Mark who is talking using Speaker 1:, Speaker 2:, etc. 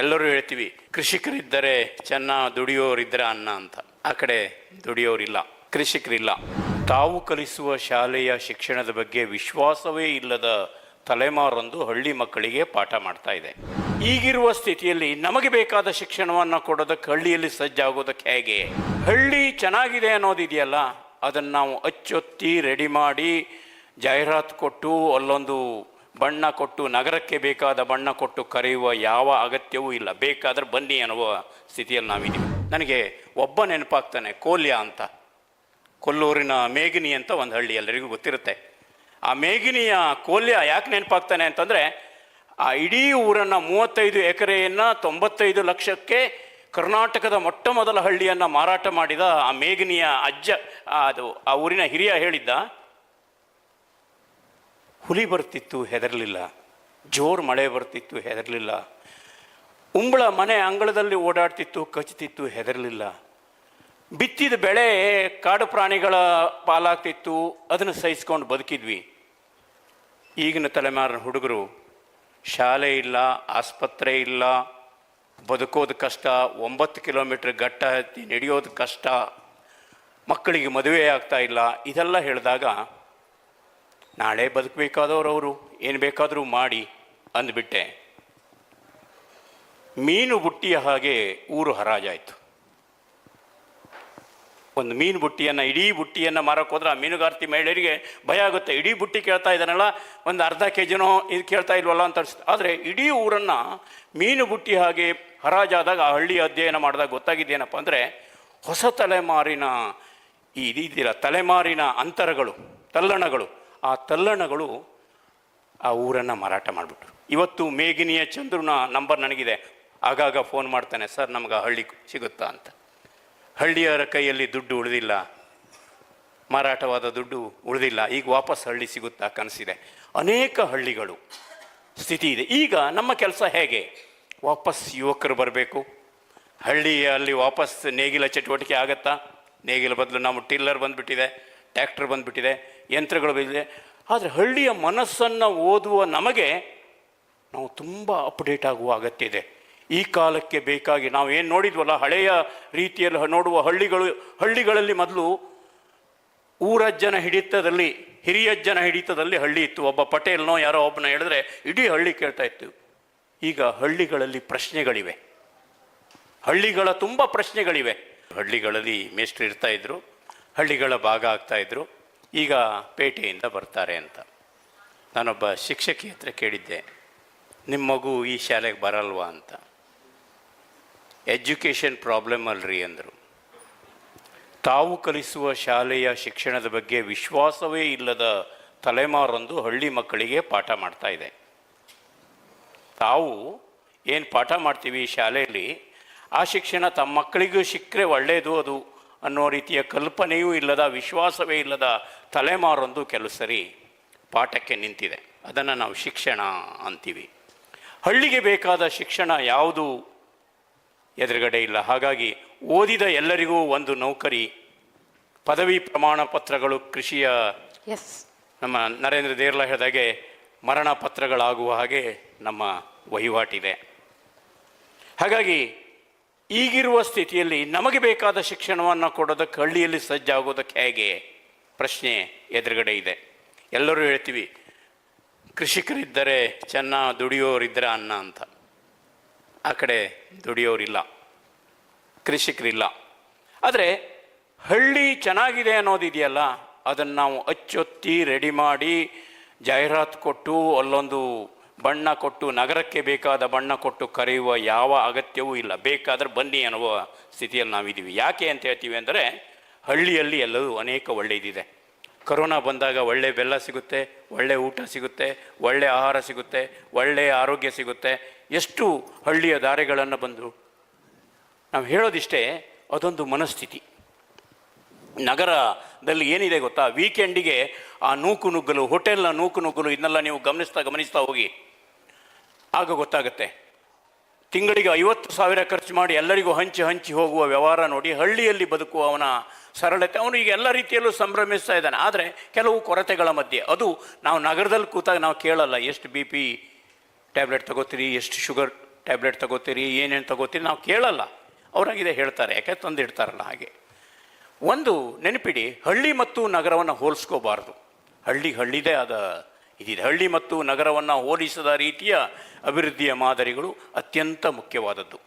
Speaker 1: ಎಲ್ಲರೂ ಹೇಳ್ತೀವಿ, ಕೃಷಿಕರಿದ್ದರೆ ಚೆನ್ನ ದುಡಿಯೋರಿದ್ದರೆ ಅನ್ನ ಅಂತ. ಆ ಕಡೆ ದುಡಿಯೋರಿಲ್ಲ, ಕೃಷಿಕರಿಲ್ಲ. ತಾವು ಕಲಿಸುವ ಶಾಲೆಯ ಶಿಕ್ಷಣದ ಬಗ್ಗೆ ವಿಶ್ವಾಸವೇ ಇಲ್ಲದ ತಲೆಮಾರೊಂದು ಹಳ್ಳಿ ಮಕ್ಕಳಿಗೆ ಪಾಠ ಮಾಡ್ತಾ ಇದೆ. ಈಗಿರುವ ಸ್ಥಿತಿಯಲ್ಲಿ ನಮಗೆ ಬೇಕಾದ ಶಿಕ್ಷಣವನ್ನು ಕೊಡೋದಕ್ಕೆ ಹಳ್ಳಿಯಲ್ಲಿ ಸಜ್ಜಾಗೋದಕ್ಕೆ ಹೇಗೆ? ಹಳ್ಳಿ ಚೆನ್ನಾಗಿದೆ ಅನ್ನೋದಿದೆಯಲ್ಲ, ಅದನ್ನು ನಾವು ಅಚ್ಚೊತ್ತಿ ರೆಡಿ ಮಾಡಿ ಜಾಹೀರಾತು ಕೊಟ್ಟು ಅಲ್ಲೊಂದು ಬಣ್ಣ ಕೊಟ್ಟು ನಗರಕ್ಕೆ ಬೇಕಾದ ಬಣ್ಣ ಕೊಟ್ಟು ಕರೆಯುವ ಯಾವ ಅಗತ್ಯವೂ ಇಲ್ಲ. ಬೇಕಾದ್ರೆ ಬನ್ನಿ ಅನ್ನುವ ಸ್ಥಿತಿಯಲ್ಲಿ ನಾವಿದ್ದೀವಿ. ನನಗೆ ಒಬ್ಬ ನೆನಪಾಗ್ತಾನೆ, ಕೋಲ್ಯ ಅಂತ. ಕೊಲ್ಲೂರಿನ ಮೇಘಿನಿ ಅಂತ ಒಂದು ಹಳ್ಳಿ ಎಲ್ಲರಿಗೂ ಗೊತ್ತಿರುತ್ತೆ. ಆ ಮೇಗಿನಿಯ ಕೋಲ್ಯ ಯಾಕೆ ನೆನಪಾಗ್ತಾನೆ ಅಂತಂದರೆ, ಆ ಇಡೀ ಊರನ್ನು ಮೂವತ್ತೈದು ಎಕರೆಯನ್ನು ತೊಂಬತ್ತೈದು ಲಕ್ಷಕ್ಕೆ ಕರ್ನಾಟಕದ ಮೊಟ್ಟ ಮೊದಲ ಹಳ್ಳಿಯನ್ನು ಮಾರಾಟ ಮಾಡಿದ ಆ ಮೇಗಿನಿಯ ಅಜ್ಜ ಅದು, ಆ ಊರಿನ ಹಿರಿಯ ಹೇಳಿದ್ದ ಹುಲಿ ಬರ್ತಿತ್ತು, ಹೆದರಲಿಲ್ಲ. ಜೋರು ಮಳೆ ಬರ್ತಿತ್ತು, ಹೆದರಲಿಲ್ಲ. ಉಂಬಳ ಮನೆ ಅಂಗಳದಲ್ಲಿ ಓಡಾಡ್ತಿತ್ತು, ಕಚ್ತಿತ್ತು, ಹೆದರಲಿಲ್ಲ. ಬಿತ್ತಿದ ಬೆಳೆ ಕಾಡು ಪ್ರಾಣಿಗಳ ಪಾಲಾಗ್ತಿತ್ತು, ಅದನ್ನು ಸಹಿಸ್ಕೊಂಡು ಬದುಕಿದ್ವಿ. ಈಗಿನ ತಲೆಮಾರಿನ ಹುಡುಗರು, ಶಾಲೆ ಇಲ್ಲ, ಆಸ್ಪತ್ರೆ ಇಲ್ಲ, ಬದುಕೋದು ಕಷ್ಟ, ಒಂಬತ್ತು ಕಿಲೋಮೀಟ್ರ್ ಗಟ್ಟ ಹತ್ತಿ ನಡೆಯೋದು ಕಷ್ಟ, ಮಕ್ಕಳಿಗೆ ಮದುವೆ ಆಗ್ತಾ ಇಲ್ಲ, ಇದೆಲ್ಲ ಹೇಳಿದಾಗ ನಾಳೆ ಬದುಕಬೇಕಾದವರು ಅವರು, ಏನು ಬೇಕಾದರೂ ಮಾಡಿ ಅಂದ್ಬಿಟ್ಟೆ. ಮೀನು ಬುಟ್ಟಿಯ ಹಾಗೆ ಊರು ಹರಾಜಾಯಿತು. ಒಂದು ಮೀನು ಬುಟ್ಟಿಯನ್ನು, ಇಡೀ ಬುಟ್ಟಿಯನ್ನು ಮಾರಕ್ಕೆ ಹೋದ್ರೆ ಆ ಮೀನುಗಾರ್ತಿ ಮಹಿಳೆಯರಿಗೆ ಭಯ ಆಗುತ್ತೆ. ಇಡೀ ಬುಟ್ಟಿ ಕೇಳ್ತಾ ಇದ್ದಾನಲ್ಲ, ಒಂದು ಅರ್ಧ ಕೆ ಜಿನೋ ಇದು ಕೇಳ್ತಾ ಇಲ್ವಲ್ಲ ಅಂತ ಅನಿಸುತ್ತೆ. ಆದರೆ ಇಡೀ ಊರನ್ನು ಮೀನು ಬುಟ್ಟಿ ಹಾಗೆ ಹರಾಜಾದಾಗ ಆ ಹಳ್ಳಿ ಅಧ್ಯಯನ ಮಾಡಿದಾಗ ಗೊತ್ತಾಗಿದ್ದೇನಪ್ಪ ಅಂದರೆ, ಹೊಸ ತಲೆಮಾರಿನ ಈ ಇದಿಲ್ಲ ತಲೆಮಾರಿನ ಅಂತರಗಳು, ತಲ್ಲಣಗಳು ಆ ತಲ್ಲಣಗಳು ಆ ಊರನ್ನು ಮಾರಾಟ ಮಾಡಿಬಿಟ್ರು. ಇವತ್ತು ಮೇಗಿನಿಯ ಚಂದ್ರನ ನಂಬರ್ ನನಗಿದೆ. ಆಗಾಗ ಫೋನ್ ಮಾಡ್ತಾನೆ, ಸರ್, ನಮ್ಗೆ ಹಳ್ಳಿ ಸಿಗುತ್ತಾ? ಅಂತ. ಹಳ್ಳಿಯವರ ಕೈಯಲ್ಲಿ ದುಡ್ಡು ಉಳಿದಿಲ್ಲ. ಮಾರಾಟವಾದ ದುಡ್ಡು ಉಳಿದಿಲ್ಲ. ಈಗ ವಾಪಸ್ ಹಳ್ಳಿ ಸಿಗುತ್ತಾ ಕನಸಿದೆ. ಅನೇಕ ಹಳ್ಳಿಗಳು ಸ್ಥಿತಿ ಇದೆ. ಈಗ ನಮ್ಮ ಕೆಲಸ ಹೇಗೆ? ವಾಪಸ್ ಯುವಕರು ಬರಬೇಕು. ಹಳ್ಳಿಯಲ್ಲಿ ವಾಪಸ್ ನೇಗಿಲ ಚಟುವಟಿಕೆ ಆಗತ್ತಾ? ನೇಗಿಲ ಬದಲು ನಾವು ಟಿಲ್ಲರ್ ಬಂದುಬಿಟ್ಟಿದೆ ಟ್ಯಾಕ್ಟರ್ ಬಂದುಬಿಟ್ಟಿದೆ. ಯಂತ್ರಗಳು ಬಂದಿದೆ ಆದರೆ ಹಳ್ಳಿಯ ಮನಸ್ಸನ್ನು ಓದುವ ನಮಗೆ ನಾವು ತುಂಬ ಅಪ್ಡೇಟ್ ಆಗುವ ಅಗತ್ಯ ಇದೆ. ಈ ಕಾಲಕ್ಕೆ ಬೇಕಾಗಿ ನಾವು ಏನು ನೋಡಿದ್ವಲ್ಲ, ಹಳೆಯ ರೀತಿಯಲ್ಲಿ ನೋಡುವ ಹಳ್ಳಿಗಳು, ಹಳ್ಳಿಗಳಲ್ಲಿ ಮೊದಲು ಊರಜ್ಜನ ಹಿಡಿತದಲ್ಲಿ, ಹಿರಿಯಜ್ಜನ ಹಿಡಿತದಲ್ಲಿ ಹಳ್ಳಿ ಇತ್ತು. ಒಬ್ಬ ಪಟೇಲ್ನೋ ಯಾರೋ ಒಬ್ಬನ ಹೇಳಿದ್ರೆ ಇಡೀ ಹಳ್ಳಿ ಕೇಳ್ತಾ ಇತ್ತು. ಈಗ ಹಳ್ಳಿಗಳಲ್ಲಿ ಪ್ರಶ್ನೆಗಳಿವೆ. ಹಳ್ಳಿಗಳ ತುಂಬ ಪ್ರಶ್ನೆಗಳಿವೆ. ಹಳ್ಳಿಗಳಲ್ಲಿ ಮೇಷ್ಟ್ರು ಇರ್ತಾಯಿದ್ರು ಹಳ್ಳಿಗಳ ಭಾಗ ಆಗ್ತಾ ಇದ್ರು. ಈಗ ಪೇಟೆಯಿಂದ ಬರ್ತಾರೆ ಅಂತ. ನಾನೊಬ್ಬ ಶಿಕ್ಷಕಿ ಹತ್ರ ಕೇಳಿದ್ದೆ ನಿಮ್ಮ ಮಗು ಈ ಶಾಲೆಗೆ ಬರಲ್ವಾ? ಅಂತ. ಎಜುಕೇಷನ್ ಪ್ರಾಬ್ಲಮ್ ಅಲ್ರಿ, ಅಂದರು. ತಾವು ಕಲಿಸುವ ಶಾಲೆಯ ಶಿಕ್ಷಣದ ಬಗ್ಗೆ ವಿಶ್ವಾಸವೇ ಇಲ್ಲದ ತಲೆಮಾರೊಂದು ಹಳ್ಳಿ ಮಕ್ಕಳಿಗೆ ಪಾಠ ಮಾಡ್ತಾ ಇದೆ. ತಾವು ಏನು ಪಾಠ ಮಾಡ್ತೀವಿ ಈ ಶಾಲೆಯಲ್ಲಿ? ಆ ಶಿಕ್ಷಣ ತಮ್ಮ ಮಕ್ಕಳಿಗೂ ಸಿಕ್ಕರೆ ಒಳ್ಳೆಯದು ಅದು. ಅನ್ನೋ ರೀತಿಯ ಕಲ್ಪನೆಯೂ ಇಲ್ಲದ ವಿಶ್ವಾಸವೇ ಇಲ್ಲದ ತಲೆಮಾರೊಂದು ಕೆಲವು ಸರಿ ಪಾಠಕ್ಕೆ ನಿಂತಿದೆ. ಅದನ್ನು ನಾವು ಶಿಕ್ಷಣ ಅಂತೀವಿ. ಹಳ್ಳಿಗೆ ಬೇಕಾದ ಶಿಕ್ಷಣ ಯಾವುದು? ಎದುರುಗಡೆ ಇಲ್ಲ. ಹಾಗಾಗಿ ಓದಿದ ಎಲ್ಲರಿಗೂ ಒಂದು ನೌಕರಿ ಪದವಿ ಪ್ರಮಾಣ ಪತ್ರಗಳು ಕೃಷಿಯ
Speaker 2: ಎಸ್
Speaker 1: ನಮ್ಮ ನರೇಂದ್ರ ದೇರ್ಲಾ ಹೇಳಿದಾಗೆ ಮರಣ ಪತ್ರಗಳಾಗುವ ಹಾಗೆ ನಮ್ಮ ವಹಿವಾಟಿದೆ ಹಾಗಾಗಿ ಈಗಿರುವ ಸ್ಥಿತಿಯಲ್ಲಿ ನಮಗೆ ಬೇಕಾದ ಶಿಕ್ಷಣವನ್ನು ಕೊಡೋದಕ್ಕೆ ಹಳ್ಳಿಯಲ್ಲಿ ಸಜ್ಜಾಗೋದಕ್ಕೆ ಹೇಗೆ? ಪ್ರಶ್ನೆ ಎದುರುಗಡೆ ಇದೆ. ಎಲ್ಲರೂ ಹೇಳ್ತೀವಿ, ಕೃಷಿಕರಿದ್ದರೆ ಚೆನ್ನ ದುಡಿಯೋರಿದ್ದರೆ ಅನ್ನ ಅಂತ. ಆ ಕಡೆ ದುಡಿಯೋರಿಲ್ಲ, ಕೃಷಿಕರಿಲ್ಲ. ಆದರೆ ಹಳ್ಳಿ ಚೆನ್ನಾಗಿದೆ ಅನ್ನೋದಿದೆಯಲ್ಲ, ಅದನ್ನು ನಾವು ಅಚ್ಚೊತ್ತಿ ರೆಡಿ ಮಾಡಿ ಜಾಹೀರಾತು ಕೊಟ್ಟು ಅಲ್ಲೊಂದು ಬಣ್ಣ ಕೊಟ್ಟು ನಗರಕ್ಕೆ ಬೇಕಾದ ಬಣ್ಣ ಕೊಟ್ಟು ಕರೆಯುವ ಯಾವ ಅಗತ್ಯವೂ ಇಲ್ಲ. ಬೇಕಾದರೆ ಬನ್ನಿ ಅನ್ನುವ ಸ್ಥಿತಿಯಲ್ಲಿ ನಾವಿದ್ದೀವಿ. ಯಾಕೆ ಅಂತ ಹೇಳ್ತೀವಿ ಅಂದರೆ, ಹಳ್ಳಿಯಲ್ಲಿ ಎಲ್ಲವೂ ಅನೇಕ ಒಳ್ಳೆಯದಿದೆ ಕರೋನಾ ಬಂದಾಗ ಒಳ್ಳೆ ಬೆಲ್ಲ ಸಿಗುತ್ತೆ, ಒಳ್ಳೆ ಊಟ ಸಿಗುತ್ತೆ, ಒಳ್ಳೆ ಆಹಾರ ಸಿಗುತ್ತೆ ಒಳ್ಳೆಯ ಆರೋಗ್ಯ ಸಿಗುತ್ತೆ. ಎಷ್ಟು ಹಳ್ಳಿಯ ದಾರೆಗಳನ್ನು ಬಂದು ನಾವು ಹೇಳೋದಿಷ್ಟೇ, ಅದೊಂದು ಮನಸ್ಥಿತಿ. ನಗರದಲ್ಲಿ ಏನಿದೆ ಗೊತ್ತಾ? ವೀಕೆಂಡಿಗೆ ಆ ನೂಕು ನುಗ್ಗಲು, ಹೋಟೆಲ್ನ ನೂಕು ನುಗ್ಗಲು ಇದನ್ನೆಲ್ಲ ನೀವು ಗಮನಿಸ್ತಾ ಗಮನಿಸ್ತಾ ಹೋಗಿ. ಆಗ ಗೊತ್ತಾಗುತ್ತೆ. ತಿಂಗಳಿಗೆ ಐವತ್ತು ಸಾವಿರ ಖರ್ಚು ಮಾಡಿ ಎಲ್ಲರಿಗೂ ಹಂಚಿ ಹಂಚಿ ಹೋಗುವ ವ್ಯವಹಾರ ನೋಡಿ ಹಳ್ಳಿಯಲ್ಲಿ ಬದುಕುವ ಅವನ ಸರಳತೆ, ಅವನು ಈಗ ಎಲ್ಲ ರೀತಿಯಲ್ಲೂ ಸಂಭ್ರಮಿಸ್ತಾ ಇದ್ದಾನೆ. ಆದರೆ ಕೆಲವು ಕೊರತೆಗಳ ಮಧ್ಯೆ, ಅದು ನಾವು ನಗರದಲ್ಲಿ ಕೂತಾಗ ನಾವು ಕೇಳಲ್ಲ, ಎಷ್ಟು ಬಿ ಪಿ ಟ್ಯಾಬ್ಲೆಟ್ ತಗೋತೀರಿ, ಎಷ್ಟು ಶುಗರ್ ಟ್ಯಾಬ್ಲೆಟ್ ತಗೋತೀರಿ, ಏನೇನು ತಗೋತೀರಿ, ನಾವು ಕೇಳಲ್ಲ. ಅವರಾಗಿದೆ ಹೇಳ್ತಾರೆ, ಯಾಕೆ ತಂದಿಡ್ತಾರಲ್ಲ ಹಾಗೆ. ಒಂದು ನೆನಪಿಡಿ, ಹಳ್ಳಿ ಮತ್ತು ನಗರವನ್ನು ಹೋಲಿಸ್ಕೋಬಾರ್ದು. ಹಳ್ಳಿ ಹಳ್ಳಿದೇ ಆದ ಇದಿದೆ ಹಳ್ಳಿ ಮತ್ತು ನಗರವನ್ನು ಹೋಲಿಸದ ರೀತಿಯ ಅಭಿವೃದ್ಧಿಯ ಮಾದರಿಗಳು ಅತ್ಯಂತ ಮುಖ್ಯವಾದದ್ದು.